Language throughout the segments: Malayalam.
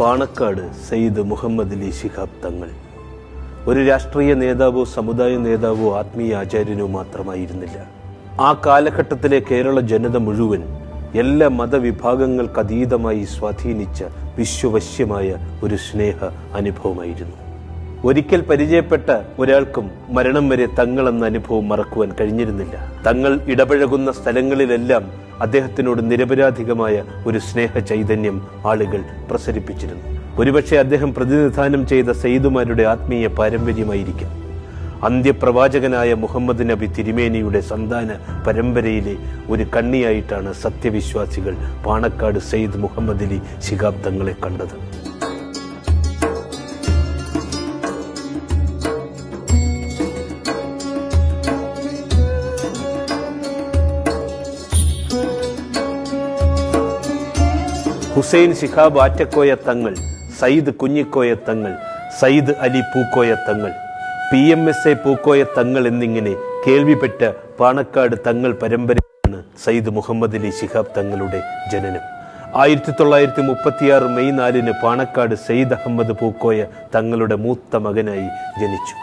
പാണക്കാട് സയ്യിദ് മുഹമ്മദ് അലി ശിഹാബ് തങ്ങൾ. ഒരു രാഷ്ട്രീയ നേതാവോ സമുദായ നേതാവോ ആത്മീയ ആചാര്യനോ മാത്രമായിരുന്നില്ല. ആ കാലഘട്ടത്തിലെ കേരള ജനത മുഴുവൻ എല്ലാ മതവിഭാഗങ്ങൾക്ക് അതീതമായി സ്വാധീനിച്ച വിശ്വവശ്യമായ ഒരു സ്നേഹ അനുഭവമായിരുന്നു. ഒരിക്കൽ പരിചയപ്പെട്ട ഒരാൾക്കും മരണം വരെ തങ്ങളെന്ന അനുഭവം മറക്കുവാൻ കഴിഞ്ഞിരുന്നില്ല. തങ്ങൾ ഇടപഴകുന്ന സ്ഥലങ്ങളിലെല്ലാം അദ്ദേഹത്തിനോട് നിരപരാധികമായ ഒരു സ്നേഹ ചൈതന്യം ആളുകൾ പ്രസരിപ്പിച്ചിരുന്നു. ഒരുപക്ഷെ അദ്ദേഹം പ്രതിനിധാനം ചെയ്ത സെയ്തുമാരുടെ ആത്മീയ പാരമ്പര്യമായിരിക്കാം. അന്ത്യപ്രവാചകനായ മുഹമ്മദ് നബി തിരുമേനിയുടെ സന്താന പരമ്പരയിലെ ഒരു കണ്ണിയായിട്ടാണ് സത്യവിശ്വാസികൾ പാണക്കാട് സെയ്ദ് മുഹമ്മദ് അലി ശിഹാബ് തങ്ങളെ കണ്ടത്. ഹുസൈൻ ശിഹാബ് ആറ്റക്കോയ തങ്ങൾ സയ്യിദ് കുഞ്ഞിക്കോയ തങ്ങൾ Sayyid Ali Pookoya Thangal P M S A Pookoya Thangal എന്നിങ്ങനെ കേൾവിപ്പെട്ട പാണക്കാട് തങ്ങൾ പരമ്പരയാണ് സയ്യിദ് മുഹമ്മദ് അലി ശിഹാബ് തങ്ങളുടെ ജനനം. ആയിരത്തി തൊള്ളായിരത്തി മുപ്പത്തിയാറ് മെയ് നാലിന് പാണക്കാട് സയ്യിദ് അഹമ്മദ് പൂക്കോയ തങ്ങളുടെ മൂത്ത മകനായി ജനിച്ചു.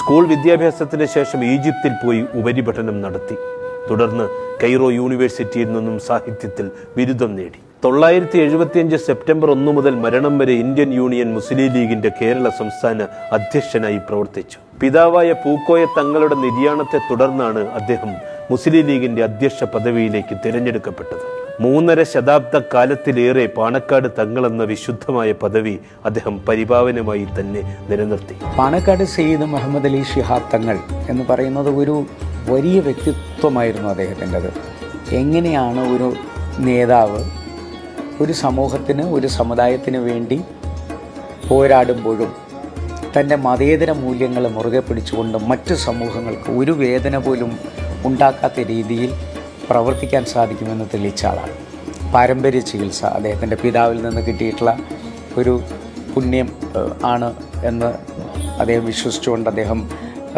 സ്കൂൾ വിദ്യാഭ്യാസത്തിന് ശേഷം ഈജിപ്തിൽ പോയി ഉപരിപഠനം നടത്തി. തുടർന്ന് കൈറോ യൂണിവേഴ്സിറ്റിയിൽ നിന്നും സാഹിത്യത്തിൽ ബിരുദം നേടി. തൊള്ളായിരത്തി എഴുപത്തിയഞ്ച് സെപ്റ്റംബർ ഒന്നു മുതൽ മരണം വരെ ഇന്ത്യൻ യൂണിയൻ മുസ്ലിം ലീഗിന്റെ കേരള സംസ്ഥാന അധ്യക്ഷനായി പ്രവർത്തിച്ചു. പിതാവായ പൂക്കോയ തങ്ങളുടെ നിര്യാണത്തെ തുടർന്നാണ് അദ്ദേഹം മുസ്ലിം ലീഗിന്റെ അധ്യക്ഷ പദവിയിലേക്ക് തിരഞ്ഞെടുക്കപ്പെട്ടത്. മൂന്നര ശതാബ്ദ കാലത്തിലേറെ പാണക്കാട് തങ്ങളെന്ന വിശുദ്ധമായ പദവി അദ്ദേഹം പരിപാവനമായി തന്നെ നിലനിർത്തി. പാണക്കാട് സയ്യിദ് മുഹമ്മദ് അലി ഷിഹാബ് തങ്ങൾ എന്ന് പറയുന്നത് ഒരു വലിയ വ്യക്തിത്വമായിരുന്നു അദ്ദേഹത്തിന്റെത്. എങ്ങനെയാണ് ഒരു നേതാവ് ഒരു സമൂഹത്തിന് ഒരു സമുദായത്തിന് വേണ്ടി പോരാടുമ്പോഴും തന്റെ മതേതര മൂല്യങ്ങൾ മുറുകെ പിടിച്ചുകൊണ്ട് മറ്റ് സമൂഹങ്ങൾക്ക് ഒരു വേദന പോലും ഉണ്ടാക്കാത്ത രീതിയിൽ പ്രവർത്തിക്കാൻ സാധിക്കുമെന്ന് തെളിയിച്ച ആളാണ്. പാരമ്പര്യ ചികിത്സ അദ്ദേഹത്തിന്റെ പിതാവിൽ നിന്ന് കിട്ടിയിട്ടുള്ള ഒരു പുണ്യം ആണ് എന്ന് അദ്ദേഹം വിശ്വസിച്ചുകൊണ്ട് അദ്ദേഹം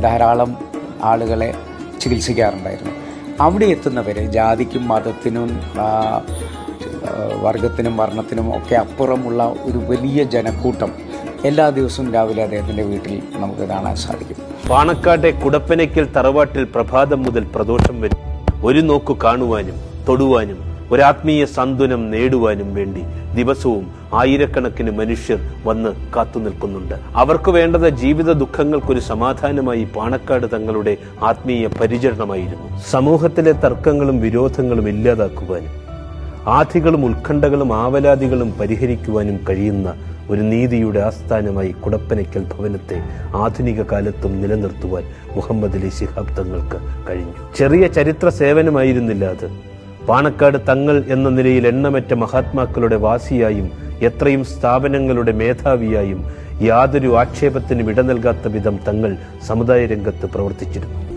ധാരാളം ആളുകളെ ചികിത്സിക്കാറുണ്ടായിരുന്നു. അവിടെ എത്തുന്നവരെ ജാതിക്കും മതത്തിനും വർഗത്തിനും വർണത്തിനും ഒക്കെ അപ്പുറമുള്ള ഒരു വലിയ ജനക്കൂട്ടം എല്ലാ ദിവസവും രാവിലെ അദ്ദേഹത്തിന്റെ വീട്ടിൽ നമുക്ക് കാണാൻ സാധിക്കും. പാണക്കാട്ടെ കുടപ്പനയ്ക്കൽ തറവാട്ടിൽ പ്രഭാതം മുതൽ പ്രദോഷം വരും ഒരു നോക്കു കാണുവാനും തൊടുവാനും ഒരാത്മീയ സാന്ത്വനം നേടുവാനും വേണ്ടി ദിവസവും ആയിരക്കണക്കിന് മനുഷ്യർ വന്ന് കാത്തു നിൽക്കുന്നുണ്ട്. അവർക്ക് വേണ്ടത് ജീവിത ദുഃഖങ്ങൾക്കൊരു സമാധാനമായി പാണക്കാട് തങ്ങളുടെ ആത്മീയ പരിചരണമായിരുന്നു. സമൂഹത്തിലെ തർക്കങ്ങളും വിരോധങ്ങളും ഇല്ലാതാക്കുവാനും ആധികളും ഉത്കണ്ഠകളും ആവലാതികളും പരിഹരിക്കുവാനും കഴിയുന്ന ഒരു നീതിയുടെ ആസ്ഥാനമായി കുടപ്പനയ്ക്കൽ ഭവനത്തെ ആധുനിക കാലത്തും നിലനിർത്തുവാൻ മുഹമ്മദ് അലി ശിഹാബ് തങ്ങൾക്ക് കഴിഞ്ഞു. ചെറിയ ചരിത്ര സേവനമായിരുന്നില്ല അത്. പാണക്കാട് തങ്ങൾ എന്ന നിലയിൽ എണ്ണമറ്റ മഹാത്മാക്കളുടെ വാസിയായും എത്രയും സ്ഥാപനങ്ങളുടെ മേധാവിയായും യാതൊരു ആക്ഷേപത്തിനും ഇട നൽകാത്ത വിധം തങ്ങൾ സമുദായ രംഗത്ത് പ്രവർത്തിച്ചിരുന്നു.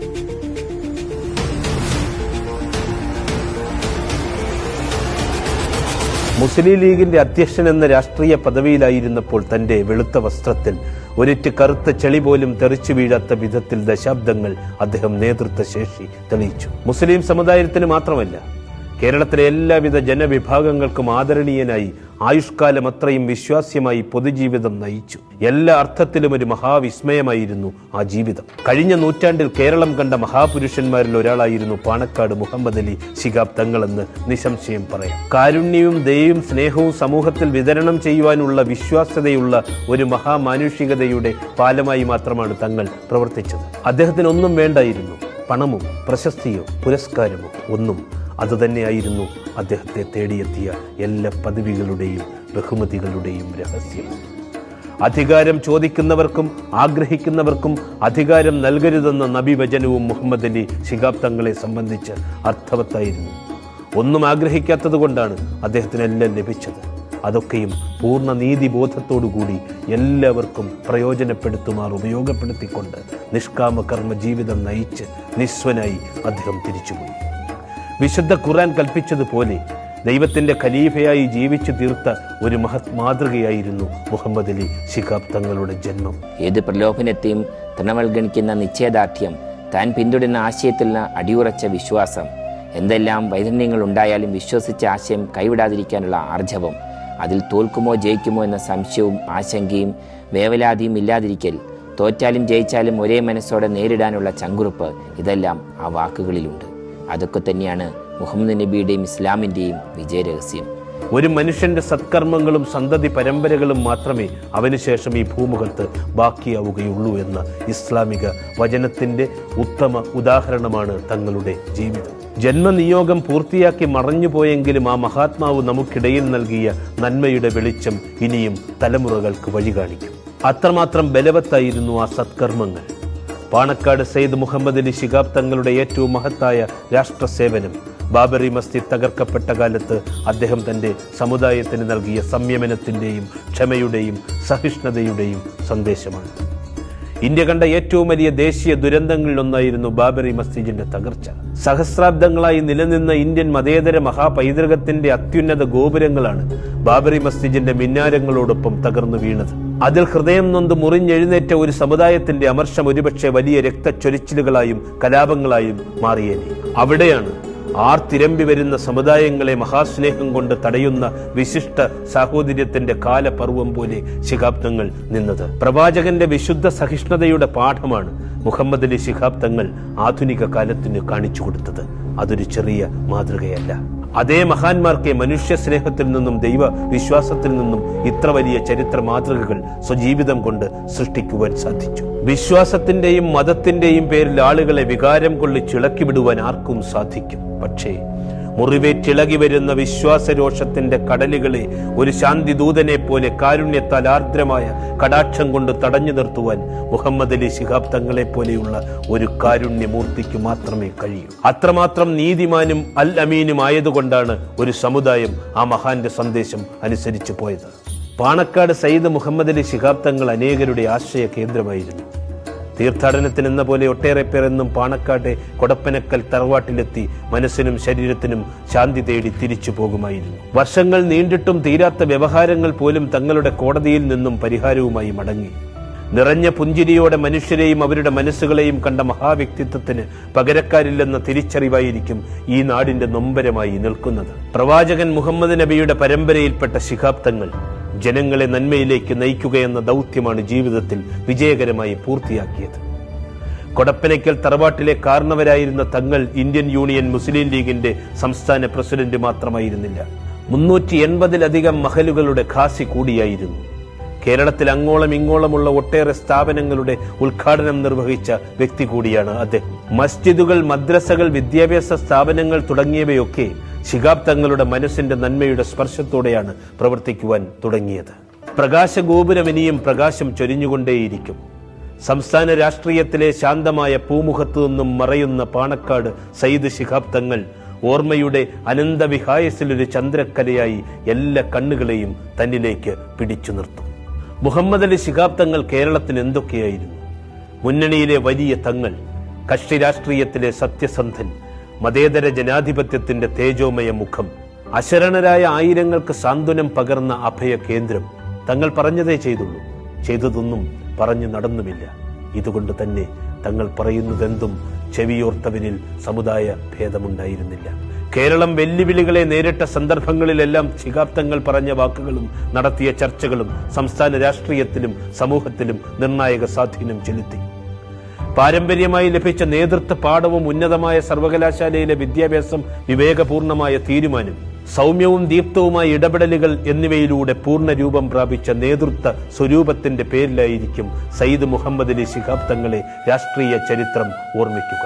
മുസ്ലിം ലീഗിന്റെ അധ്യക്ഷൻ എന്ന രാഷ്ട്രീയ പദവിയിലായിരുന്നപ്പോൾ തന്റെ വെളുത്ത വസ്ത്രത്തിൽ ഒരിറ്റ് കറുത്ത ചെളി പോലും തെറിച്ചു വീഴാത്ത വിധത്തിൽ ദശാബ്ദങ്ങൾ അദ്ദേഹം നേതൃത്വ ശേഷി തെളിയിച്ചു. മുസ്ലിം സമുദായത്തിന് മാത്രമല്ല കേരളത്തിലെ എല്ലാവിധ ജനവിഭാഗങ്ങൾക്കും ആദരണീയനായി ആയുഷ്കാലം അത്രയും വിശ്വാസ്യമായി പൊതുജീവിതം നയിച്ചു. എല്ലാ അർത്ഥത്തിലും ഒരു മഹാവിസ്മയമായിരുന്നു ആ ജീവിതം. കഴിഞ്ഞ നൂറ്റാണ്ടിൽ കേരളം കണ്ട മഹാപുരുഷന്മാരിൽ ഒരാളായിരുന്നു പാണക്കാട് മുഹമ്മദ് അലി ശിഹാബ് തങ്ങളെന്ന് നിസംശയം പറയാം. കാരുണ്യവും ദയയും സ്നേഹവും സമൂഹത്തിൽ വിതരണം ചെയ്യുവാനുള്ള വിശ്വാസ്യതയുള്ള ഒരു മഹാമാനുഷികതയുടെ പാലമായി മാത്രമാണ് തങ്ങൾ പ്രവർത്തിച്ചത്. അദ്ദേഹത്തിന് ഒന്നും വേണ്ടായിരുന്നു. പണമോ പ്രശസ്തിയോ പുരസ്കാരമോ ഒന്നും അതുതന്നെയായിരുന്നു അദ്ദേഹത്തെ തേടിയെത്തിയ എല്ലാ പദവികളുടെയും ബഹുമതികളുടെയും രഹസ്യം. അധികാരം ചോദിക്കുന്നവർക്കും ആഗ്രഹിക്കുന്നവർക്കും അധികാരം നൽകരുതെന്ന നബിവചനവും മുഹമ്മദ് അലി ശിഹാബ് തങ്ങളെ സംബന്ധിച്ച് അർത്ഥവത്തായിരുന്നു. ഒന്നും ആഗ്രഹിക്കാത്തത് കൊണ്ടാണ് അദ്ദേഹത്തിന് എല്ലാം ലഭിച്ചത്. അതൊക്കെയും പൂർണ നീതിബോധത്തോടുകൂടി എല്ലാവർക്കും പ്രയോജനപ്പെടുത്തുമാർ ഉപയോഗപ്പെടുത്തിക്കൊണ്ട് നിഷ്കാമ കർമ്മ ജീവിതം നയിച്ച് നിസ്വനായി അദ്ദേഹം തിരിച്ചുപോയി. വിശുദ്ധ ഖുർആൻ കൽപ്പിച്ചതുപോലെ ദൈവത്തിന്റെ ഖലീഫയായി ജീവിച്ചു തീർത്ത ഒരു മഹത് മാതൃകയായിരുന്നു മുഹമ്മദ് അലി ശിഖാബ് തങ്ങളുടെ ജന്മം. ഏത് പ്രലോഭനത്തെയും തൃണവൽഗണിക്കുന്ന നിശ്ചയദാർഢ്യം താൻ പിന്തുടരുന്ന ആശയത്തിലുള്ള അടിയുറച്ച വിശ്വാസം. എന്തെല്ലാം വൈതന്യങ്ങൾ ഉണ്ടായാലും വിശ്വസിച്ച ആശയം കൈവിടാതിരിക്കാനുള്ള ആർജവം. അതിൽ തോൽക്കുമോ ജയിക്കുമോ എന്ന സംശയവും ആശങ്കയും വേവലാതിയും ഇല്ലാതിരിക്കൽ തോറ്റാലും ജയിച്ചാലും ഒരേ മനസ്സോടെ നേരിടാനുള്ള ചങ്കുറുപ്പ് ഇതെല്ലാം ആ വാക്കുകളിലുണ്ട്. അതൊക്കെ തന്നെയാണ് മുഹമ്മദ് നബിയുടെയും ഇസ്ലാമിന്റെയും വിജയരഹസ്യം ഒരു മനുഷ്യന്റെ സത്കർമ്മങ്ങളും സന്തതി പരമ്പരകളും മാത്രമേ അവനുശേഷം ഈ ഭൂമുഖത്ത് ബാക്കിയാവുകയുള്ളൂ എന്ന ഇസ്ലാമിക വചനത്തിന്റെ ഉത്തമ ഉദാഹരണമാണ് തങ്ങളുടെ ജീവിതം. ജന്മനിയോഗം പൂർത്തിയാക്കി മറഞ്ഞുപോയെങ്കിലും ആ മഹാത്മാവ് നമുക്കിടയിൽ നൽകിയ നന്മയുടെ വെളിച്ചം ഇനിയും തലമുറകൾക്ക് വഴി കാണിക്കും അത്രമാത്രം ബലവത്തായിരുന്നു ആ സത്കർമ്മങ്ങൾ. പാണക്കാട് സെയ്ദ് മുഹമ്മദ് അലി ശിഹാബ് തങ്ങളുടെ ഏറ്റവും മഹത്തായ രാഷ്ട്ര സേവനം ബാബറി മസ്ജിദ് തകർക്കപ്പെട്ട കാലത്ത് അദ്ദേഹം തന്റെ സമുദായത്തിന് നൽകിയ സംയമനത്തിന്റെയും ക്ഷമയുടെയും സഹിഷ്ണുതയുടെയും സന്ദേശമാണ്. ഇന്ത്യ കണ്ട ഏറ്റവും വലിയ ദേശീയ ദുരന്തങ്ങളിലൊന്നായിരുന്നു ബാബറി മസ്ജിദിന്റെ തകർച്ച. സഹസ്രാബ്ദങ്ങളായി നിലനിന്ന ഇന്ത്യൻ മതേതര മഹാപൈതൃകത്തിന്റെ അത്യുന്നത ഗോപുരങ്ങളാണ് ബാബറി മസ്ജിദിന്റെ മിന്നാരങ്ങളോടൊപ്പം തകർന്നു വീണത്. അതിൽ ഹൃദയം നൊന്ത് മുറിഞ്ഞെഴുന്നേറ്റ ഒരു സമുദായത്തിന്റെ അമർഷം ഒരുപക്ഷെ വലിയ രക്തച്ചൊരിച്ചിലുകളായും കലാപങ്ങളായും മാറിയേനെ. അവിടെയാണ് ആർത്തിരമ്പി വരുന്ന സമുദായങ്ങളെ മഹാസ്നേഹം കൊണ്ട് തടയുന്ന വിശിഷ്ട സാഹോദര്യത്തിന്റെ കാലപർവം പോലെ ശിഹാബ്ദങ്ങൾ നിന്നത്. പ്രവാചകന്റെ വിശുദ്ധ സഹിഷ്ണുതയുടെ പാഠമാണ് മുഹമ്മദ് അലി ശിഹാബ് തങ്ങൾ ആധുനിക കാലത്തിന് കാണിച്ചു കൊടുത്തത്. അതൊരു ചെറിയ മാതൃകയല്ല. അതേ മഹാന്മാർക്ക് മനുഷ്യ സ്നേഹത്തിൽ നിന്നും ദൈവ വിശ്വാസത്തിൽ നിന്നും ഇത്ര വലിയ ചരിത്ര മാതൃകകൾ സ്വജീവിതം കൊണ്ട് സൃഷ്ടിക്കുവാൻ സാധിച്ചു. വിശ്വാസത്തിന്റെയും മതത്തിന്റെയും പേരിൽ ആളുകളെ വികാരം കൊള്ളി ചിളക്കി വിടുവാൻ ആർക്കും സാധിക്കും. പക്ഷേ മുറിവേറ്റിളകി വരുന്ന വിശ്വാസരോഷത്തിന്റെ കടലുകളെ ഒരു ശാന്തി ദൂതനെ പോലെ കാരുണ്യത്താൽ ആർദ്രമായ കടാക്ഷം കൊണ്ട് തടഞ്ഞു നിർത്തുവാൻ മുഹമ്മദ് അലി ശിഹാബ് തങ്ങളെ പോലെയുള്ള ഒരു കാരുണ്യമൂർത്തിക്ക് മാത്രമേ കഴിയൂ. അത്രമാത്രം നീതിമാനും അൽ അമീനും ആയതുകൊണ്ടാണ് ഒരു സമുദായം ആ മഹാന്റെ സന്ദേശം അനുസരിച്ചു പോയത്. പാണക്കാട് സയ്യിദ് മുഹമ്മദ് അലി ശിഹാബ് തങ്ങൾ അനേകരുടെ ആശ്രയ കേന്ദ്രമായിരുന്നു. തീർത്ഥാടനത്തിന് എന്ന പോലെ ഒട്ടേറെ പേർ എന്നും പാണക്കാട് കൊടപ്പനക്കൽ തറവാട്ടിലെത്തി മനസ്സിനും ശരീരത്തിനും ശാന്തി തേടി തിരിച്ചു പോകുമായിരുന്നു. വർഷങ്ങൾ നീണ്ടിട്ടും തീരാത്ത വ്യവഹാരങ്ങൾ പോലും തങ്ങളുടെ കോടതിയിൽ നിന്നും പരിഹാരവുമായി മടങ്ങി. നിറഞ്ഞ പുഞ്ചിരിയോടെ മനുഷ്യരെയും അവരുടെ മനസ്സുകളെയും കണ്ട മഹാവ്യക്തിത്വത്തിന് പകരക്കാരില്ലെന്ന തിരിച്ചറിവായിരിക്കും ഈ നാടിന്റെ നൊമ്പരമായി നിൽക്കുന്നത്. പ്രവാചകൻ മുഹമ്മദ് നബിയുടെ പരമ്പരയിൽപ്പെട്ട ശിഹാബ്ദങ്ങൾ ജനങ്ങളെ നന്മയിലേക്ക് നയിക്കുകയെന്ന ദൗത്യമാണ് ജീവിതത്തിൽ വിജയകരമായി പൂർത്തിയാക്കിയത്. കൊടപ്പനയ്ക്കൽ തറവാട്ടിലെ കാരണവരായിരുന്ന തങ്ങൾ ഇന്ത്യൻ യൂണിയൻ മുസ്ലിം ലീഗിന്റെ സംസ്ഥാന പ്രസിഡന്റ് മാത്രമായിരുന്നില്ല. മുന്നൂറ്റി എൺപതിലധികം മഹലുകളുടെ ഖാസി കൂടിയായിരുന്നു. കേരളത്തിൽ അങ്ങോളം ഇങ്ങോളമുള്ള ഒട്ടേറെ സ്ഥാപനങ്ങളുടെ ഉദ്ഘാടനം നിർവഹിച്ച വ്യക്തി കൂടിയാണ് അദ്ദേഹം. മസ്ജിദുകൾ മദ്രസകൾ വിദ്യാഭ്യാസ സ്ഥാപനങ്ങൾ തുടങ്ങിയവയൊക്കെ ശിഹാബ് തങ്ങളുടെ മനസ്സിന്റെ നന്മയുടെ സ്പർശത്തോടെയാണ് പ്രവർത്തിക്കുവാൻ തുടങ്ങിയത്. പ്രകാശഗോപുരം ഇനിയും പ്രകാശം ചൊരിഞ്ഞുകൊണ്ടേയിരിക്കും. സംസ്ഥാന രാഷ്ട്രീയത്തിലെ ശാന്തമായ പൂമുഖത്തു നിന്നും മറയുന്ന പാണക്കാട് സയ്യിദ് ശിഹാബ് തങ്ങൾ ഓർമ്മയുടെ അനന്തവിഹായസിലൊരു ചന്ദ്രക്കലയായി എല്ലാ കണ്ണുകളെയും തന്നിലേക്ക് പിടിച്ചു നിർത്തും. മുഹമ്മദ് അലി ശിഹാബ് തങ്ങൾ കേരളത്തിന് എന്തൊക്കെയായിരുന്നു? മുന്നണിയിലെ വലിയ തങ്ങൾ കക്ഷി രാഷ്ട്രീയത്തിലെ സത്യസന്ധൻ മതേതര ജനാധിപത്യത്തിന്റെ തേജോമയ മുഖം. അശരണരായ ആയിരങ്ങൾക്ക് സാന്ത്വനം പകർന്ന അഭയ കേന്ദ്രം തങ്ങൾ പറഞ്ഞതേ ചെയ്തുള്ളൂ. ചെയ്തതൊന്നും പറഞ്ഞു നടന്നുമില്ല. ഇതുകൊണ്ട് തന്നെ തങ്ങൾ പറയുന്നതെന്തും ചെവിയോർത്തവനിൽ സമുദായ ഭേദമുണ്ടായിരുന്നില്ല. കേരളം വെല്ലുവിളികളെ നേരിട്ട സന്ദർഭങ്ങളിലെല്ലാം ശികാബ്ദങ്ങൾ പറഞ്ഞ വാക്കുകളും നടത്തിയ ചർച്ചകളും സംസ്ഥാന രാഷ്ട്രീയത്തിലും സമൂഹത്തിലും നിർണായക സ്വാധീനം ചെലുത്തി. പാരമ്പര്യമായി ലഭിച്ച നേതൃത്വ പാഠവും ഉന്നതമായ സർവകലാശാലയിലെ വിദ്യാഭ്യാസം വിവേകപൂർണമായ തീരുമാനം. സൗമ്യവും ദീപ്തവുമായ ഇടപെടലുകൾ എന്നിവയിലൂടെ പൂർണ രൂപം പ്രാപിച്ച നേതൃത്വ സ്വരൂപത്തിന്റെ പേരിലായിരിക്കും സയ്യിദ് മുഹമ്മദ് അലി ശിഹാബ് തങ്ങളെ രാഷ്ട്രീയ ചരിത്രം ഓർമ്മിക്കുക.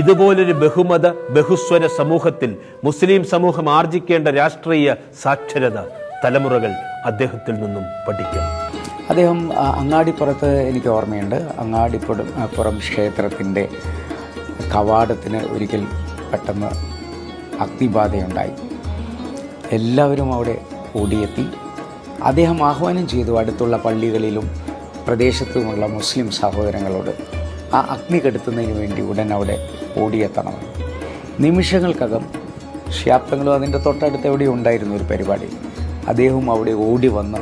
ഇതുപോലൊരു ബഹുമത ബഹുസ്വര സമൂഹത്തിൽ മുസ്ലിം സമൂഹം ആർജിക്കേണ്ട രാഷ്ട്രീയ സാക്ഷരത തലമുറകൾ അദ്ദേഹത്തിൽ നിന്നും പഠിക്കണം അദ്ദേഹം അങ്ങാടിപ്പുറത്ത് എനിക്ക് ഓർമ്മയുണ്ട്. അങ്ങാടിപ്പുറം പുറം ക്ഷേത്രത്തിന്റെ കവാടത്തിന് ഒരിക്കൽ പെട്ടെന്ന് അഗ്നിബാധയുണ്ടായി. എല്ലാവരും അവിടെ ഓടിയെത്തി. അദ്ദേഹം ആഹ്വാനം ചെയ്തു അടുത്തുള്ള പള്ളികളിലും പ്രദേശത്തുമുള്ള മുസ്ലിം സഹോദരങ്ങളോട് ആ അഗ്നി കെടുത്തുന്നതിന് വേണ്ടി ഉടൻ അവിടെ ഓടിയെത്തണം. നിമിഷങ്ങൾക്കകം ശ്യാപ്തങ്ങളും അതിന്റെ തൊട്ടടുത്ത് എവിടെ ഉണ്ടായിരുന്നു ഒരു പരിപാടി. അദ്ദേഹവും അവിടെ ഓടി വന്ന്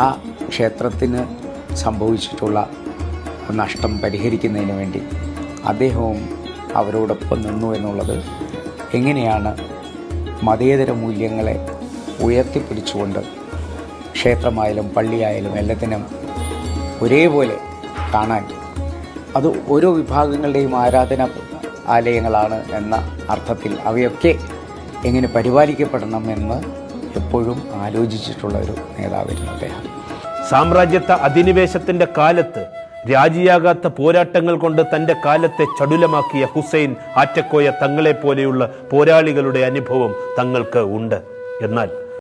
ആ ക്ഷേത്രത്തിന് സംഭവിച്ചിട്ടുള്ള നഷ്ടം പരിഹരിക്കുന്നതിന് വേണ്ടി അദ്ദേഹവും അവരോടൊപ്പം നിന്നു എന്നുള്ളത് എങ്ങനെയാണ് മതേതര മൂല്യങ്ങളെ ഉയർത്തിപ്പിടിച്ചുകൊണ്ട് ക്ഷേത്രമായാലും പള്ളിയായാലും എല്ലാത്തിനും ഒരേപോലെ കാണാൻ അത് ഓരോ വിഭാഗങ്ങളുടെയും ആരാധന ആലയങ്ങളാണ് എന്ന അർത്ഥത്തിൽ അവയൊക്കെ എങ്ങനെ പരിപാലിക്കപ്പെടണം എന്ന് എപ്പോഴും ആലോചിച്ചിട്ടുള്ള ഒരു നേതാവായിരുന്നു അദ്ദേഹം. സാമ്രാജ്യത്വ അധിനിവേശത്തിന്റെ കാലത്ത് രാജിയാകാത്ത പോരാട്ടങ്ങൾ കൊണ്ട് തന്റെ കാലത്തെ ചടുലമാക്കിയ ഹുസൈൻ ആറ്റക്കോയ തങ്ങളെ പോലെയുള്ള പോരാളികളുടെ അനുഭവം തങ്ങൾക്ക് ഉണ്ട്. എന്നാൽ